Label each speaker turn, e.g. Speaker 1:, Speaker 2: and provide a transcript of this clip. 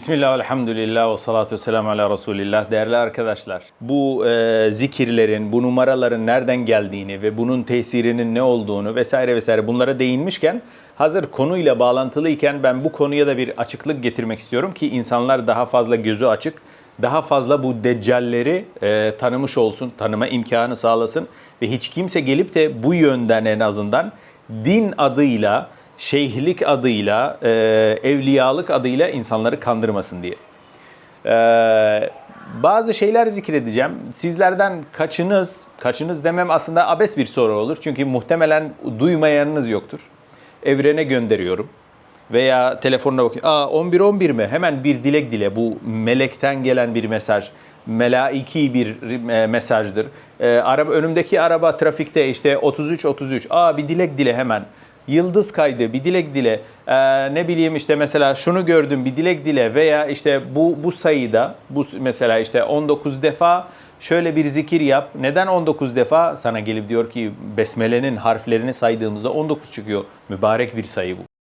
Speaker 1: Bismillah, elhamdülillah ve salatu vesselamu ala Resulillah. Değerli arkadaşlar, bu e, zikirlerin, bu numaraların nereden geldiğini ve bunun tesirinin ne olduğunu vesaire vesaire bunlara değinmişken hazır konuyla bağlantılıyken ben bu konuya da bir açıklık getirmek istiyorum ki insanlar daha fazla gözü açık, daha fazla bu deccalleri e, tanımış olsun, tanıma imkanı sağlasın ve hiç kimse gelip de bu yönden en azından din adıyla şeyhlik adıyla, e, evliyalık adıyla insanları kandırmasın diye. E, bazı şeyler zikredeceğim. Sizlerden kaçınız, kaçınız demem aslında abes bir soru olur. Çünkü muhtemelen duymayanınız yoktur. Evrene gönderiyorum. Veya telefonuna bakıyor. Aa 11 11 mi? Hemen bir dilek dile. Bu melekten gelen bir mesaj. Melaiki bir e, mesajdır. E, araba önümdeki araba trafikte işte 33 33. Aa bir dilek dile hemen yıldız kaydı bir dilek dile Ee, ne bileyim işte mesela şunu gördüm bir dilek dile veya işte bu bu sayıda bu mesela işte 19 defa şöyle bir zikir yap. Neden 19 defa? Sana gelip diyor ki besmelenin harflerini saydığımızda 19 çıkıyor. Mübarek bir sayı bu.